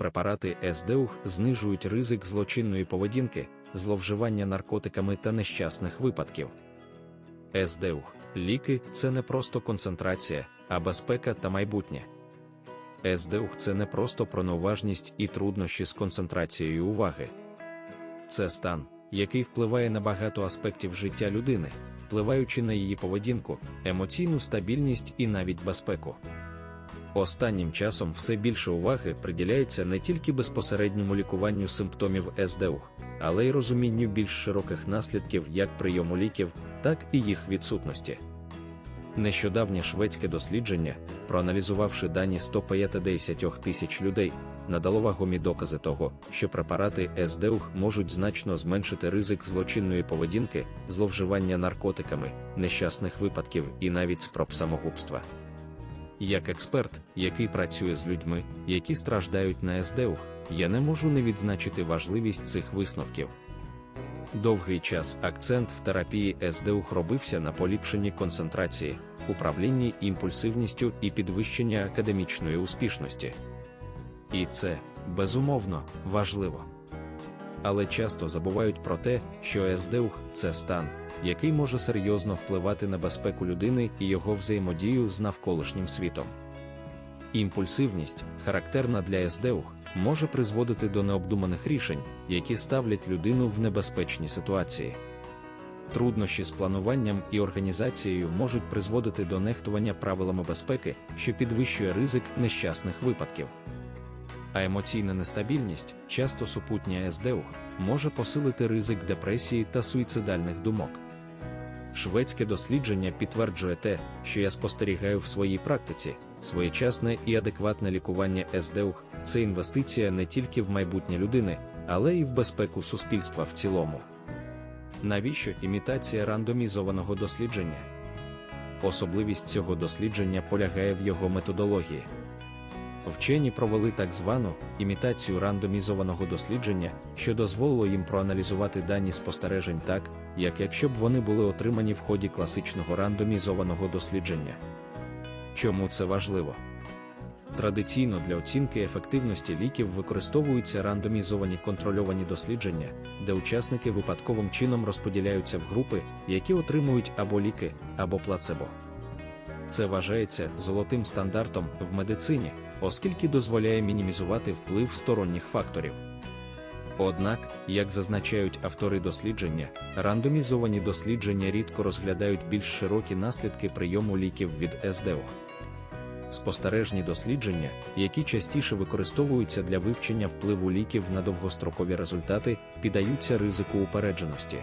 препарати СДУХ знижують ризик злочинної поведінки, зловживання наркотиками та нещасних випадків. СДУХ ліки це не просто концентрація, а безпека та майбутнє. СДУХ це не просто про неуважність і труднощі з концентрацією уваги. Це стан, який впливає на багато аспектів життя людини, впливаючи на її поведінку, емоційну стабільність і навіть безпеку. Останнім часом все більше уваги приділяється не тільки безпосередньому лікуванню симптомів СДУХ, але й розумінню більш широких наслідків як прийому ліків, так і їх відсутності. Нещодавнє шведське дослідження, проаналізувавши дані 150 тисяч людей, надало вагомі докази того, що препарати СДУХ можуть значно зменшити ризик злочинної поведінки, зловживання наркотиками, нещасних випадків і навіть спроб самогубства. Як експерт, який працює з людьми, які страждають на СДУХ, я не можу не відзначити важливість цих висновків. Довгий час акцент в терапії СДУХ робився на поліпшенні концентрації, управлінні імпульсивністю і підвищення академічної успішності. І це, безумовно, важливо. Але часто забувають про те, що СДУХ це стан, який може серйозно впливати на безпеку людини і його взаємодію з навколишнім світом. Імпульсивність, характерна для СДУХ, може призводити до необдуманих рішень, які ставлять людину в небезпечні ситуації. Труднощі з плануванням і організацією можуть призводити до нехтування правилами безпеки, що підвищує ризик нещасних випадків. А емоційна нестабільність, часто супутня СДУХ, може посилити ризик депресії та суїцидальних думок. Шведське дослідження підтверджує те, що я спостерігаю в своїй практиці, своєчасне і адекватне лікування СДУХ це інвестиція не тільки в майбутнє людини, але й в безпеку суспільства в цілому. Навіщо імітація рандомізованого дослідження? Особливість цього дослідження полягає в його методології. Вчені провели так звану імітацію рандомізованого дослідження, що дозволило їм проаналізувати дані спостережень так, як якщо б вони були отримані в ході класичного рандомізованого дослідження. Чому це важливо? Традиційно для оцінки ефективності ліків використовуються рандомізовані контрольовані дослідження, де учасники випадковим чином розподіляються в групи, які отримують або ліки, або плацебо. Це вважається золотим стандартом в медицині, оскільки дозволяє мінімізувати вплив сторонніх факторів. Однак, як зазначають автори дослідження, рандомізовані дослідження рідко розглядають більш широкі наслідки прийому ліків від СДО. Спостережні дослідження, які частіше використовуються для вивчення впливу ліків на довгострокові результати, піддаються ризику упередженості.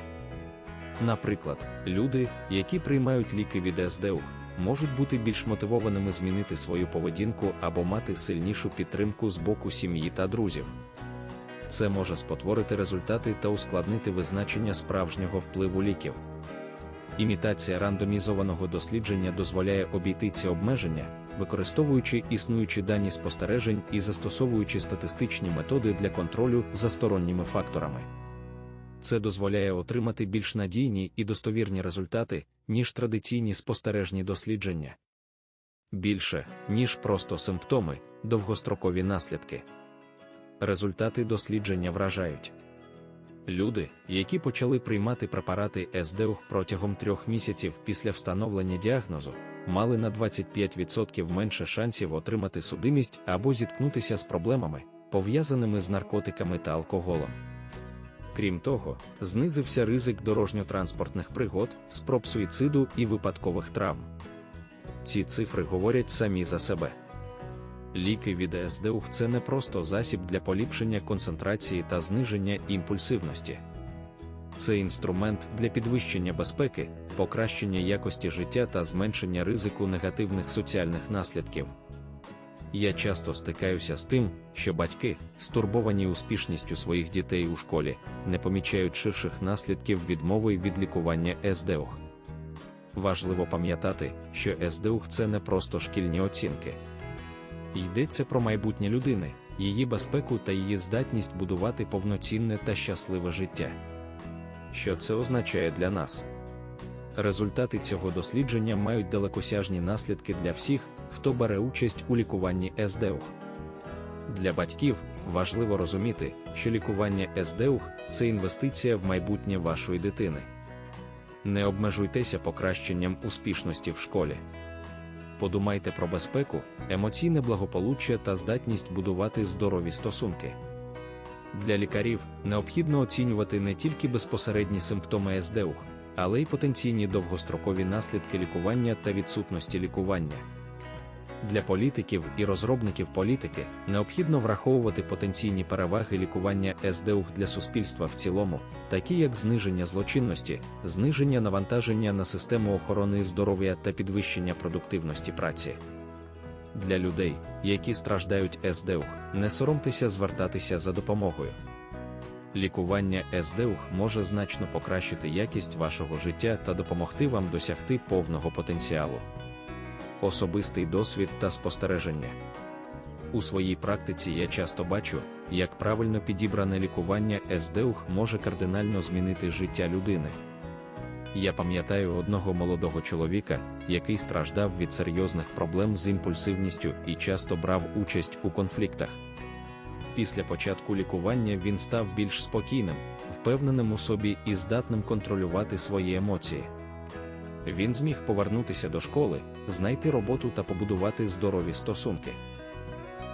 Наприклад, люди, які приймають ліки від СДУ, можуть бути більш мотивованими змінити свою поведінку або мати сильнішу підтримку з боку сім'ї та друзів. Це може спотворити результати та ускладнити визначення справжнього впливу ліків. Імітація рандомізованого дослідження дозволяє обійти ці обмеження, використовуючи існуючі дані спостережень і застосовуючи статистичні методи для контролю за сторонніми факторами. Це дозволяє отримати більш надійні і достовірні результати, ніж традиційні спостережні дослідження. Більше, ніж просто симптоми, довгострокові наслідки. Результати дослідження вражають. Люди, які почали приймати препарати СДУХ протягом трьох місяців після встановлення діагнозу, мали на 25% менше шансів отримати судимість або зіткнутися з проблемами, пов'язаними з наркотиками та алкоголем. Крім того, знизився ризик дорожньо-транспортних пригод, спроб суїциду і випадкових травм. Ці цифри говорять самі за себе. Ліки від СДУХ це не просто засіб для поліпшення концентрації та зниження імпульсивності. Це інструмент для підвищення безпеки, покращення якості життя та зменшення ризику негативних соціальних наслідків. Я часто стикаюся з тим, що батьки, стурбовані успішністю своїх дітей у школі, не помічають ширших наслідків відмови від лікування СДУХ. Важливо пам'ятати, що СДУХ це не просто шкільні оцінки. Йдеться про майбутнє людини, її безпеку та її здатність будувати повноцінне та щасливе життя. Що це означає для нас? Результати цього дослідження мають далекосяжні наслідки для всіх, хто бере участь у лікуванні СДУХ. Для батьків важливо розуміти, що лікування СДУХ це інвестиція в майбутнє вашої дитини. Не обмежуйтеся покращенням успішності в школі. Подумайте про безпеку, емоційне благополуччя та здатність будувати здорові стосунки. Для лікарів необхідно оцінювати не тільки безпосередні симптоми СДУХ, але й потенційні довгострокові наслідки лікування та відсутності лікування. Для політиків і розробників політики необхідно враховувати потенційні переваги лікування СДУХ для суспільства в цілому, такі як зниження злочинності, зниження навантаження на систему охорони здоров'я та підвищення продуктивності праці. Для людей, які страждають СДУХ, не соромтеся звертатися за допомогою. Лікування СДУХ може значно покращити якість вашого життя та допомогти вам досягти повного потенціалу особистий досвід та спостереження. У своїй практиці я часто бачу, як правильно підібране лікування СДУХ може кардинально змінити життя людини. Я пам'ятаю одного молодого чоловіка, який страждав від серйозних проблем з імпульсивністю і часто брав участь у конфліктах. Після початку лікування він став більш спокійним, впевненим у собі і здатним контролювати свої емоції. Він зміг повернутися до школи, знайти роботу та побудувати здорові стосунки.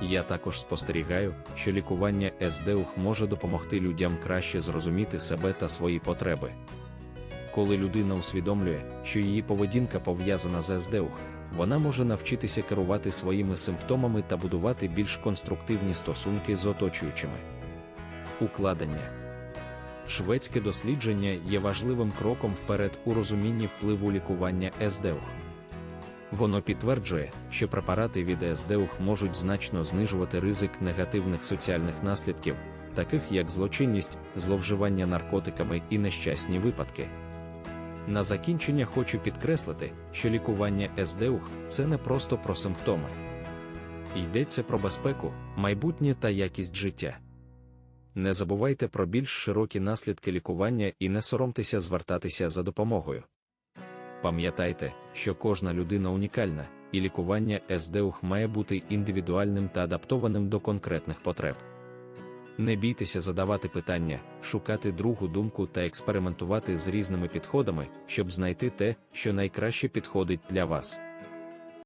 Я також спостерігаю, що лікування СДУХ може допомогти людям краще зрозуміти себе та свої потреби. Коли людина усвідомлює, що її поведінка пов'язана з СДУХ, вона може навчитися керувати своїми симптомами та будувати більш конструктивні стосунки з оточуючими. Укладення Шведське дослідження є важливим кроком вперед у розумінні впливу лікування СДУХ. Воно підтверджує, що препарати від СДУХ можуть значно знижувати ризик негативних соціальних наслідків, таких як злочинність, зловживання наркотиками і нещасні випадки. На закінчення хочу підкреслити, що лікування СДУХ це не просто про симптоми. Йдеться про безпеку, майбутнє та якість життя. Не забувайте про більш широкі наслідки лікування і не соромтеся звертатися за допомогою. Пам'ятайте, що кожна людина унікальна, і лікування СДУХ має бути індивідуальним та адаптованим до конкретних потреб. Не бійтеся задавати питання, шукати другу думку та експериментувати з різними підходами, щоб знайти те, що найкраще підходить для вас.